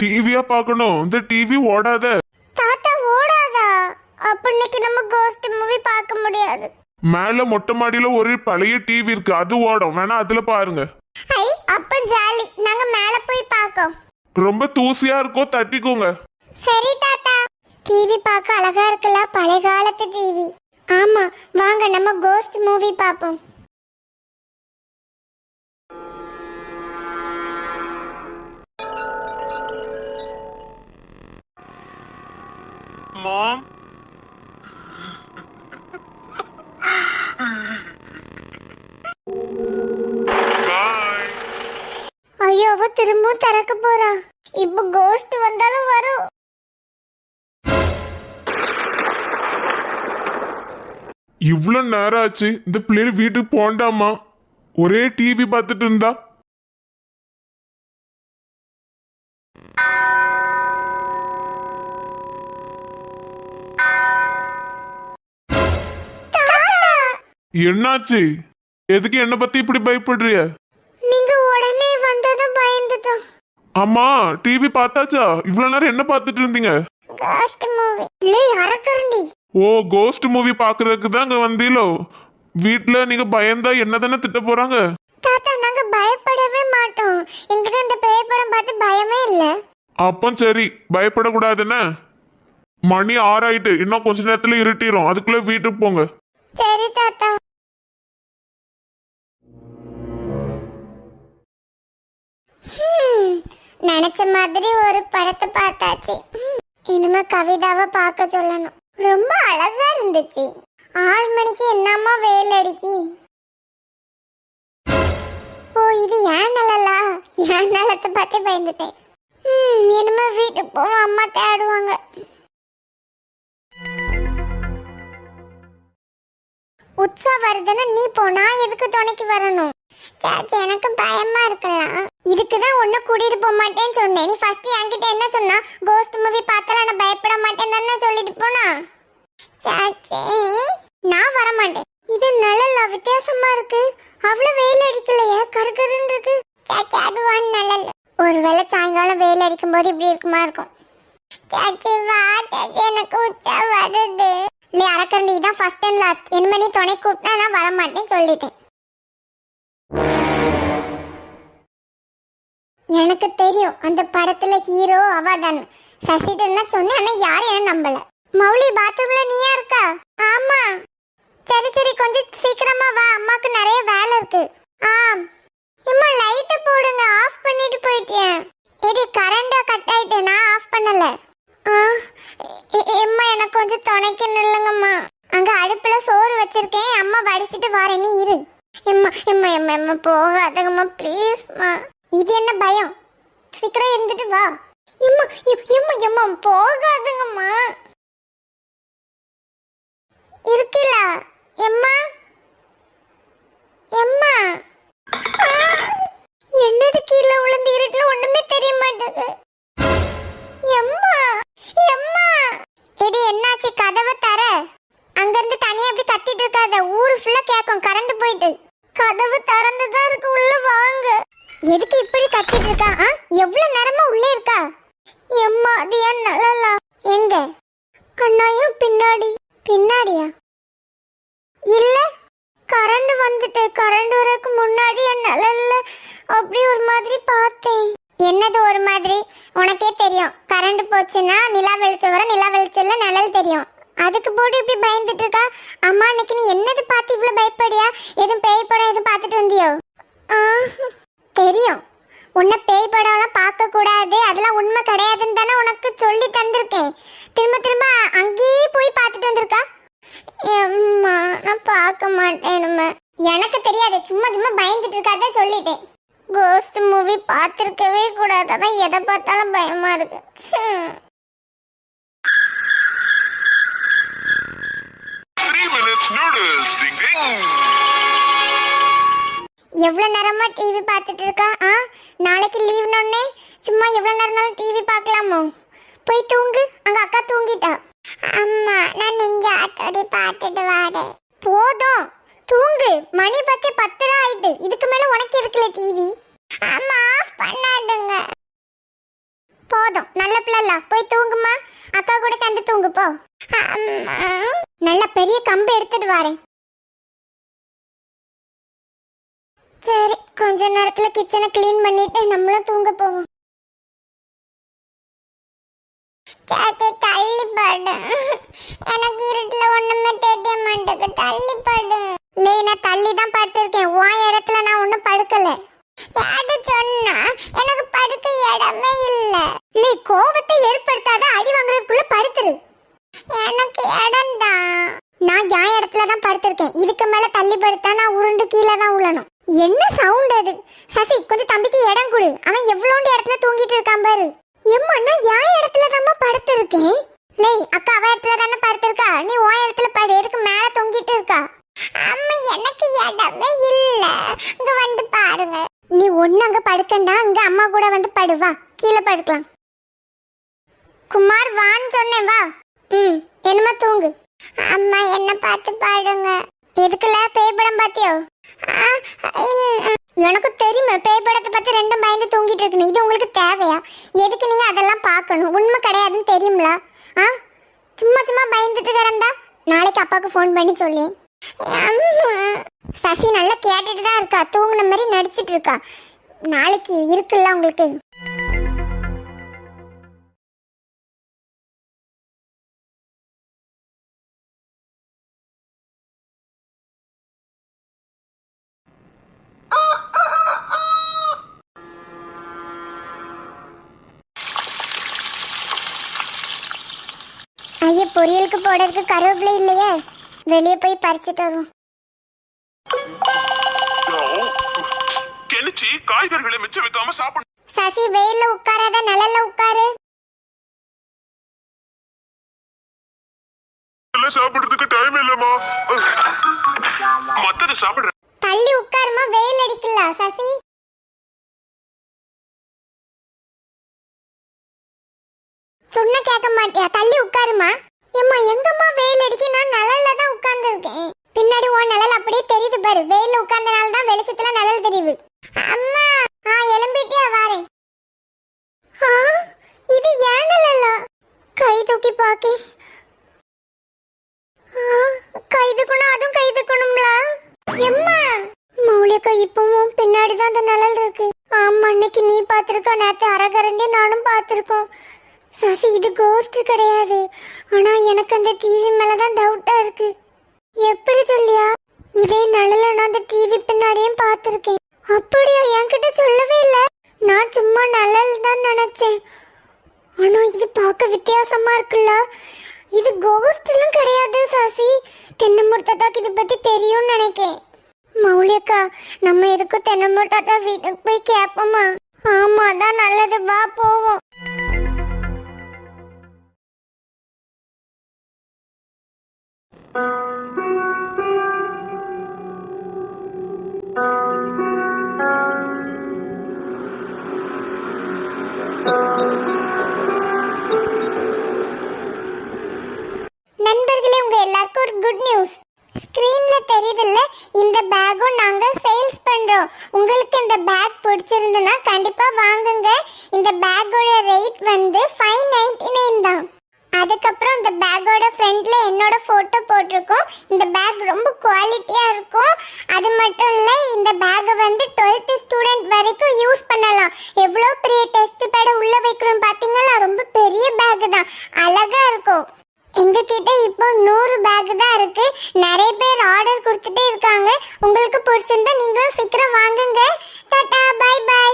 டிவியா பார்க்கணும். இந்த டிவி ஓடாத. தாத்தா ஓடாதா? அப்ப இன்னைக்கு நம்ம கோஸ்ட் மூவி பார்க்க முடியாது. மேல மொட்டை மாடியில ஒரு பழைய டிவி இருக்கு. அது ஓடும். வேணா அதுல பாருங்க. ஐ அப்ப ஜாலி. நாங்க மேல போய் பார்க்கோம். ரொம்ப தூசியா இருக்கோ தட்டிக்கோங்க. சரி தாத்தா. டிவி பார்க்க அழகா இருக்குல்ல? பழைய காலத்து டிவி ஆமா வாங்க நம்ம கோஸ்ட் மூவி பார்ப்போம். மாம் பாய் ஐயோ அவ திரும்பவும் திறக்க போறா. இப்போ கோஸ்ட் வந்தாலும் வரும். இவ்வளவு நேரம் ஆச்சு. இந்த பிள்ளைகள் வீட்டுக்கு போண்டாமா ஒரே டிவி பார்த்துட்டு இருந்தா. என்னாச்சு? எதுக்கு என்ன பத்தி இப்படி பயப்படுறிய? நீங்க உடனே வந்ததும் பயந்துட்டோம். அம்மா டிவி பார்த்தாச்சா? இவ்வளவு நேரம் என்ன பார்த்துட்டு இருந்தீங்க? கோஸ்ட் மூவி இல்லை அரக்கரண்டி. ஓ கோஸ்ட் மூவி பாக்குறதுக்கு தான் இங்க வந்தீங்களோ வீட்ல நீங்க பயந்தா என்ன தானே திட்ட போறாங்க? தாத்தா நாங்க பயப்படவே மாட்டோம். எங்களுக்கு இந்த பேய் படம் பார்த்து பயமே இல்ல. அப்போ சரி பயப்படக்கூடாதுன்னு. மணி ஆறாயிட்டு. இன்னும் கொஞ்ச நேரத்துல இருட்டிரும். அதுக்குள்ள வீட்டுக்கு போங்க. சரி தாத்தா. நினைச்ச மாதிரி ஒரு படத்தை பார்த்தாச்சு. இனிமே கவிதாவை பார்க்க சொல்லணும். ரொம்ப அழகா இருந்துச்சு. ஆறு மணிக்கு என்னம்மா வெயில் அடிக்கி? ஓ இது ஏன் நிழலா? ஏன் நிலத்தை பார்த்து பயந்துட்டேன். இனிமே வீட்டுக்கு போவோம் அம்மா தேடுவாங்க. உற்சா வருதுன்னு நீ போனா எதுக்கு துணைக்கு வரணும்? சாச்சி எனக்கு பயமா இருக்கலாம். இதுக்கு தான் ஒண்ணு கூட்டிட்டு போக மாட்டேன்னு சொன்னேன். நீ ஃபர்ஸ்ட் என்கிட்ட என்ன சொன்னா? கோஸ்ட் மூவி பார்த்தால நான் பயப்பட மாட்டேன் தானே சொல்லிட்டு போனா? சாச்சி நான் வர மாட்டேன் இது நல்லா வித்தியாசமா இருக்கு. அவ்வளவு வெயில் அடிக்கலையே. கருகருன்னு இருக்கு. சாச்சி அது ஒன் நல்ல ஒருவேளை சாயங்காலம் வெயில் அடிக்கும் போது இப்படி இருக்குமா இருக்கும். சாச்சி வா. சாச்சி எனக்கு உச்சா வருது. இல்லை அரக்கண்டி தான் ஃபர்ஸ்ட் அண்ட் லாஸ்ட் இனிமே நீ துணை கூப்பிட்டா நான் வர மாட்டேன்னு சொல்லிட்டேன். எனக்கு தெரியும். அந்த படத்துல ஹீரோ அவ தான் சசிதன்னா சொன்னேன் ஆனா யாரும் என்ன நம்பல. மௌலி பாத்ரூம்ல நீயா இருக்கா? ஆமா. சரி சரி கொஞ்சம் சீக்கிரமா வா. அம்மாக்கு நிறைய வேலை இருக்கு. ஆ இம்மா லைட் போடுங்க. ஆஃப் பண்ணிட்டு போயிட்டேன். எடி கரண்டா கட் ஆயிட்டு நான் ஆஃப் பண்ணல. ஆ எம்மா எனக்கு கொஞ்சம் துணைக்கு நில்லுங்கம்மா அங்க அடுப்புல சோறு வச்சிருக்கேன். அம்மா வடிச்சிட்டு வரேன்னு இரு. எம்மா எம்மா எம்மா எம்மா போகாதங்கம்மா. ப்ளீஸ்மா இது என்ன பயம்? சீக்கிரம் இருந்துட்டு வா. எம்மா எம்மா எம்மா போகாதுங்கம்மா. இருக்குல்ல எம்மா. எம்மா. என்னது கீழே விழுந்து இருட்டுல? ஒண்ணுமே தெரிய மாட்டேங்குது. எம்மா எம்மா. எடி என்னாச்சு கதவை தர அங்க இருந்து தனியா அப்படி கத்திட்டு இருக்காத ஊரு ஃபுல்லா கேக்கும் கரண்ட் போயிட்டு கதவு திறந்துதான் இருக்கு உள்ள வாங்க எதுக்கு இப்படி கத்திட்டு இருக்கா ஆ? எவ்வளவு நேரமா உள்ளே இருக்கா எம்மா அது ஏன் நல்லா எங்க அண்ணாயும் பின்னாடி பின்னாடியா இல்ல கரண்ட் வந்துட்டு கரண்ட் வரக்கு முன்னாடி என் நிழல்ல அப்படி ஒரு மாதிரி பார்த்தேன். என்னது ஒரு மாதிரி? உனக்கே தெரியும். கரண்ட் போச்சுன்னா நிலா வெளிச்சம் வர நிலா வெளிச்சம்ல நிழல் தெரியும். அதுக்கு போட்டு இப்படி பயந்துட்டு இருக்கா? அம்மா இன்னைக்கு நீ என்னது பார்த்து இவ்வளவு பயப்படியா? எதுவும் பேய் படம் எதுவும் பார்த்துட்டு வந்தியோ? தெரியும். உன்னை பேய் படம்லாம் பார்க்க கூடாது. அதெல்லாம் உண்மை கிடையாதுன்னு தானே உனக்கு சொல்லி தந்திருக்கேன். திரும்ப திரும்ப அங்கேயே போய் பார்த்துட்டு வந்திருக்கா? எம்மா நான் பார்க்க மாட்டேன் நம்ம. எனக்கு தெரியாது. சும்மா சும்மா பயந்துட்டு இருக்காத சொல்லிட்டேன். கோஸ்ட் மூவி பார்த்துருக்கவே கூடாது. அதான் எதை பார்த்தாலும் பயமா இருக்கு. எவ்வளவு நேரமா டிவி பார்த்துட்டு இருக்கா? ஆ? நாளைக்கு லீவ்னோடனே சும்மா எவ்வளவு நேரம் டிவி பார்க்கலாமோ? போய் தூங்கு. அங்க அக்கா தூங்கிட்டா. அம்மா நான் நெஞ்ச ஆட்டோடி பார்த்துட்டு வாடேன் போதும். தூங்கு. மணி பத்தி பத்து ஆயிட்டு. இதுக்கு மேல உனக்கு இருக்குல்ல டிவி அம்மா ஆஃப் பண்ணாதுங்க. போதும். நல்ல பிள்ளைல. போய் தூங்குமா? அக்கா கூட சேர்ந்து தூங்கு போ. நல்ல பெரிய கம்பு எடுத்துட்டு வரேன். சரி கொஞ்ச நேரத்துல கிச்சனை க்ளீன் பண்ணிட்டு நம்மளும் தூங்க போவோம். சாத்தி தள்ளி எனக்கு இருட்டுல ஒண்ணுமே தெரிய மாட்டேங்குது. தள்ளி லே நான் தள்ளி தான் படுத்திருக்கேன்? உன் இடத்துல நான் ஒன்றும் படுக்கல. யாரு சொன்னா எனக்கு படுக்க இடமே இல்ல. நீ கோவத்தை ஏற்படுத்தாத அடி வாங்குறதுக்குள்ள படுத்துரு. எனக்கு இடம் தான் நான் என் இடத்துல தான் படுத்திருக்கேன். இதுக்கு மேல தள்ளி படுத்தா நான் உருண்டு கீழே தான் உழணும். என்ன சவுண்ட் அது? சசி கொஞ்சம் தம்பிக்கு இடம் கொடு. அவன் எவ்வளோண்டு இடத்துல தூங்கிட்டு இருக்கான் பாரு. எம்மண்ணா என் இடத்துல தான் படுத்திருக்கேன்? லேய் அக்கா அவ இடத்துல தானே படுத்திருக்கா? நீ உன் இடத்துல படு. எதுக்கு மேல தொங்கிட்டு இருக்கா? அம்மா எனக்கு இடமே இல்ல. இங்க வந்து பாருங்க. நீ ஒண்ணு அங்க படுக்கண்டா இங்க அம்மா கூட வந்து படுவா கீழே படுக்கலாம். குமார் வான்னு சொன்னேன் வா. ம் என்னமா தூங்கு. அம்மா என்ன பார்த்து பாடுங்க. எதுக்குல? பேய் படம் பாத்தியோ ஆ, எனக்கு தெரியுமா பேய் படத்தை பத்தி ரெண்டும் பயந்து தூங்கிட்டு இருக்கணும் இது உங்களுக்கு தேவையா? எதுக்கு நீங்க அதெல்லாம் பார்க்கணும்? உண்மை கிடையாதுன்னு தெரியுங்களா ஆ சும்மா சும்மா பயந்துட்டு கிடந்தா? நாளைக்கு அப்பாவுக்கு ஃபோன் பண்ணி சொல்லி. சசி நல்லா கேட்டுட்டு தான் இருக்கா. தூங்குன மாதிரி நடிச்சிட்டு இருக்கா. நாளைக்கு இருக்குல்ல உங்களுக்கு? ஐயா பொரியலுக்கு போடுறதுக்கு கருவேப்பிலை இல்லையே? வெளியே போய் பறிச்சுட்டு வரும். கெனிச்சி காய்கறிகளை மிச்சம் வைக்காம சாப்பிடணும் சசி வெயில்ல உட்காராத நிழல்ல உட்காரு. சாப்பிடுறதுக்கு டைம் இல்லம்மா. மத்தத சாப்பிடுற தள்ளி உட்காருமா வெயில் அடிக்கல சசி? சொன்ன கேட்க மாட்டியா? தள்ளி உட்காருமா? ஏம்மா எங்கம்மா வெயில் அடிக்க? நான் நிழல்ல தான் உட்கார்ந்துருக்கேன். பின்னாடி உன் நிழல் அப்படியே தெரியுது பாரு. வெயில்ல உட்கார்ந்தனால தான் வெளிச்சத்துல நிழல் தெரியுது. அம்மா ஆ எலும்பிட்டியா வாரேன் ஆ இது ஏன் நிழல்ல கை தூக்கி பாக்கே. கைதுக்கணும் அதுவும் கைதுக்கணும்ல எம்மா மௌலிகா இப்பவும் பின்னாடி தான் அந்த நிழல் இருக்கு. ஆமா அன்னைக்கு நீ பாத்திருக்க நேத்து அரகரண்டி நானும் பாத்திருக்கோம் சசி இது கோஸ்ட் கிடையாது. ஆனா எனக்கு அந்த டிவி மேல தான் டவுட்டா இருக்கு. எப்படி சொல்லியா? இதே நிழல நான் அந்த டிவி பின்னாடியும் பார்த்துருக்கேன். அப்படியா? என்கிட்ட சொல்லவே இல்ல. நான் சும்மா நிழல் தான் நினைச்சேன். ஆனா இது பார்க்க வித்தியாசமா இருக்குல்ல. இது கோஸ்ட் கிடையாது சாசி. தென்னமுர்த்தாக்கு இதை பத்தி தெரியும்னு நினைக்கேன். மௌலியக்கா நம்ம எதுக்கும் தென்னமுர்த்தாத்தா வீட்டுக்கு போய் கேட்போமா? ஆமா அதான் நல்லது. வா போவோம். நண்பர்களே உங்க எல்லாருக்கும் ஒரு குட் நியூஸ் ஸ்கிரீன்ல தெரியுதுல்ல இந்த பேக்கும் நாங்க சேல்ஸ் பண்றோம். உங்களுக்கு இந்த பேக் பிடிச்சிருந்ததுன்னா கண்டிப்பா வாங்குங்க. இந்த பேக்கோட ரேட் வந்து ஃபைவ் நைன்டி நைன் தான். அதுக்கப்புறம் இந்த பேக்கோட ஃப்ரண்ட்ல என்னோட ஃபோட்டோ போட்டிருக்கோம். இந்த பேக் ரொம்ப குவாலிட்டியாக இருக்கும். அது மட்டும் இல்லை இந்த பேக்கை வந்து டுவெல்த்து ஸ்டூடெண்ட் வரைக்கும் யூஸ் பண்ணலாம். எவ்வளோ பெரிய டெஸ்ட் பேடை உள்ளே வைக்கிறோம் பார்த்தீங்களா ரொம்ப பெரிய பேக்கு தான். அழகாக இருக்கும். எங்ககிட்ட இப்போ நூறு பேக் தான் இருக்கு. நிறைய பேர் ஆர்டர் கொடுத்துட்டே இருக்காங்க. உங்களுக்கு பிடிச்சிருந்தா நீங்களும் சீக்கிரம் வாங்குங்க. Tata bye by